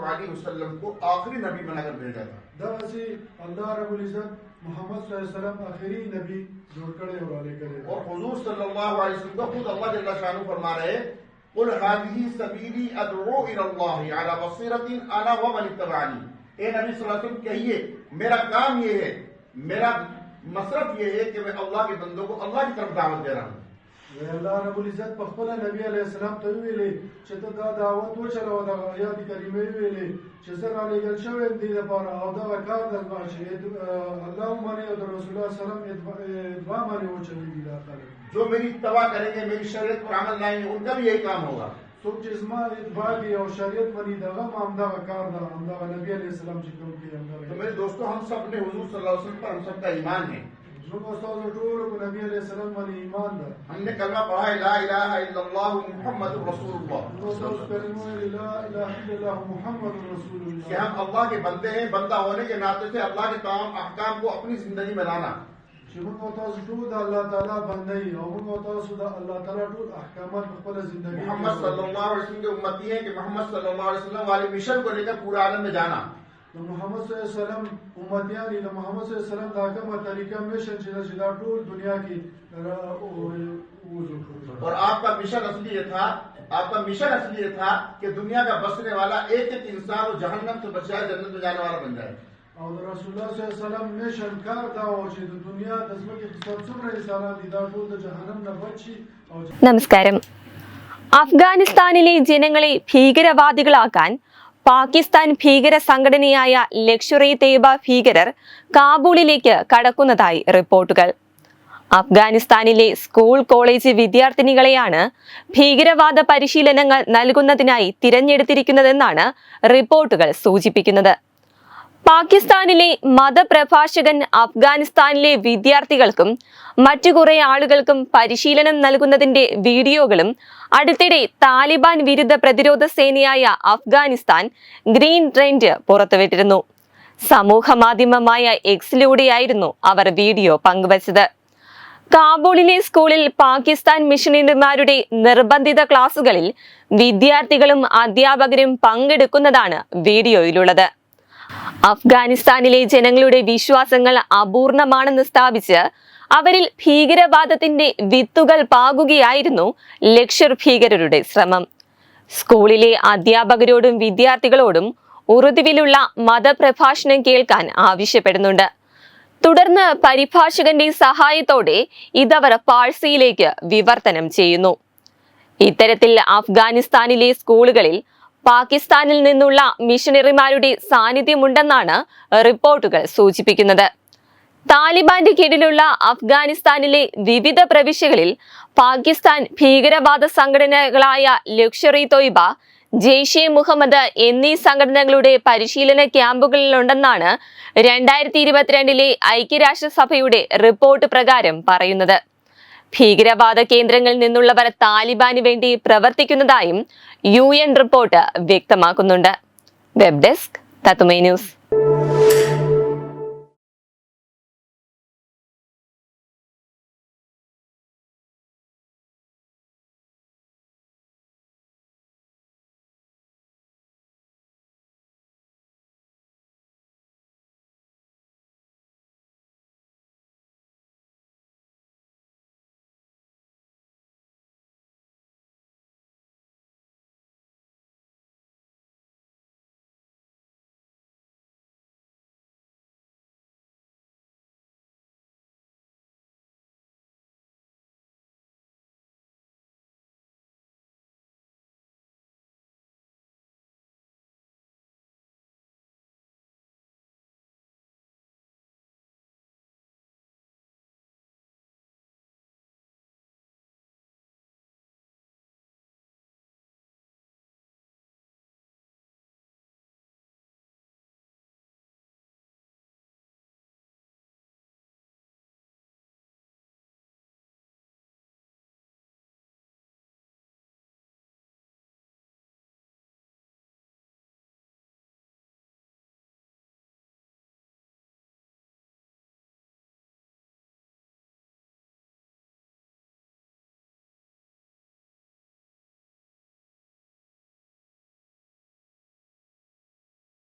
علیہ وسلم کو آخری نبی بنا کر بھیجا تھا۔ اللہ رب العزت محمد صلی اللہ علیہ وسلم آخری نبی کرے اور حضور صلی اللہ علیہ وسلم خود اللہ فرما رہے قل هذه سبیلی ادعو الى الله على انا ومن اتبعنی۔ اے نبی صلی اللہ علیہ وسلم کہیے میرا کام یہ ہے میرا مصرف یہ ہے کہ میں اللہ کے بندوں کو اللہ کی طرف دعوت دے رہا ہوں۔ وی الله رب العزت په نبی علی السلام ته ویلي چې ته دا دعوت وچلو دا آیات کریمه ویلي چې زه را لېږل شوی دې لپاره. او دا کار یعنی د ماشي الله باندې او رسول الله سلام ادوا باندې وچلي دی جو میری اتباع کرے گے میری شریعت پر عمل لائیں ان کا بھی یہی کام ہوگا۔ سوچ چې اتباع کی او شریعت باندې دغه همدغه کار دا همدغه نبی علی السلام چې کوم کې همدغه تو میرے دوستو ہم سب نے حضور صلی اللہ علیہ وسلم پر ہم سب کا ایمان ہے۔ ہم نے کلمہ پڑھا ہے لا الہ الا اللہ محمد رسول اللہ کہ ہم اللہ کے بندے ہیں بندہ ہونے کے ناطے سے اللہ کے تمام احکام کو اپنی زندگی میں لانا۔ موږ زندگی محمد صلی اللہ علیہ وسلم کے امتی ہے کہ محمد صلی اللہ علیہ وسلم والے مشن کو لے کر پورا عالم میں جانا۔ د محمد صلی الله علیه وسلم امتیان دي د محمد صلی الله علیه وسلم دا کومه طریقه مشن چې دا ټول دنیا کې اور آپ کا مشن اصلی یہ تھا آپ کا مشن اصلی یہ تھا کہ دنیا کا بسنے والا ایک ایک انسان اور جہنم سے بچائے جنت میں جانے والا بن جائے۔ اور رسول اللہ صلی اللہ علیہ وسلم مشن کار دا او چې د دنیا د ځمکې حساب څومره انسانان دي دا ټول د جهنم نه بچي നമസ്കാരം. അഫ്ഗാനിസ്ഥാനിലെ ജനങ്ങളെ ഭീകരവാദികളാക്കാൻ പാകിസ്ഥാൻ ഭീകര സംഘടനയായ ലക്ഷറി തേബ ഭീകരർ കാബൂളിലേക്ക് കടക്കുന്നതായി റിപ്പോർട്ടുകൾ. അഫ്ഗാനിസ്ഥാനിലെ സ്കൂൾ കോളേജ് വിദ്യാർത്ഥിനികളെയാണ് ഭീകരവാദ പരിശീലനങ്ങൾ നൽകുന്നതിനായി തിരഞ്ഞെടുത്തിരിക്കുന്നതെന്നാണ് റിപ്പോർട്ടുകൾ സൂചിപ്പിക്കുന്നത്. പാകിസ്ഥാനിലെ മതപ്രഭാഷകൻ അഫ്ഗാനിസ്ഥാനിലെ വിദ്യാർത്ഥികൾക്കും മറ്റു കുറെ ആളുകൾക്കും പരിശീലനം നൽകുന്നതിന്റെ വീഡിയോകളും അടുത്തിടെ താലിബാൻ വിരുദ്ധ പ്രതിരോധ സേനയായ അഫ്ഗാനിസ്ഥാൻ ഗ്രീൻ ട്രെൻഡ് പുറത്തുവിട്ടിരുന്നു. സമൂഹ മാധ്യമമായ എക്സിലൂടെയായിരുന്നു അവർ വീഡിയോ പങ്കുവച്ചത്. കാബൂളിലെ സ്കൂളിൽ പാകിസ്ഥാൻ മിഷണറിമാരുടെ നിർബന്ധിത ക്ലാസുകളിൽ വിദ്യാർത്ഥികളും അധ്യാപകരും പങ്കെടുക്കുന്നതാണ് വീഡിയോയിലുള്ളത്. അഫ്ഗാനിസ്ഥാനിലെ ജനങ്ങളുടെ വിശ്വാസങ്ങൾ അപൂർണമാണെന്ന് സ്ഥാപിച്ച് അവരിൽ ഭീകരവാദത്തിന്റെ വിത്തുകൾ പാകുകയായിരുന്നു ലക്ഷർ ഭീകരരുടെ ശ്രമം. സ്കൂളിലെ അധ്യാപകരോടും വിദ്യാർത്ഥികളോടും ഉറുദുവിലുള്ള മതപ്രഭാഷണം കേൾക്കാൻ ആവശ്യപ്പെടുന്നുണ്ട്. തുടർന്ന് പരിഭാഷകന്റെ സഹായത്തോടെ ഇതവർ പാഴ്സിയിലേക്ക് വിവർത്തനം ചെയ്യുന്നു. ഇത്തരത്തിൽ അഫ്ഗാനിസ്ഥാനിലെ സ്കൂളുകളിൽ പാകിസ്ഥാനിൽ നിന്നുള്ള മിഷണറിമാരുടെ സാന്നിധ്യമുണ്ടെന്നാണ് റിപ്പോർട്ടുകൾ സൂചിപ്പിക്കുന്നത്. താലിബാന്റെ കീഴിലുള്ള അഫ്ഗാനിസ്ഥാനിലെ വിവിധ പ്രവിശ്യകളിൽ പാകിസ്ഥാൻ ഭീകരവാദ സംഘടനകളായ ലക്ഷറി തൊയ്ബ ജെയ്ഷെ മുഹമ്മദ് എന്നീ സംഘടനകളുടെ പരിശീലന ക്യാമ്പുകളിലുണ്ടെന്നാണ് രണ്ടായിരത്തി ഇരുപത്തിരണ്ടിലെ ഐക്യരാഷ്ട്രസഭയുടെ റിപ്പോർട്ട് പ്രകാരം പറയുന്നത്. ഭീകരവാദ കേന്ദ്രങ്ങളിൽ നിന്നുള്ളവർ താലിബാന് വേണ്ടി പ്രവർത്തിക്കുന്നതായും യു റിപ്പോർട്ട് വ്യക്തമാക്കുന്നുണ്ട്. വെബ് ഡെസ്ക് തത്തുമൈ ന്യൂസ്.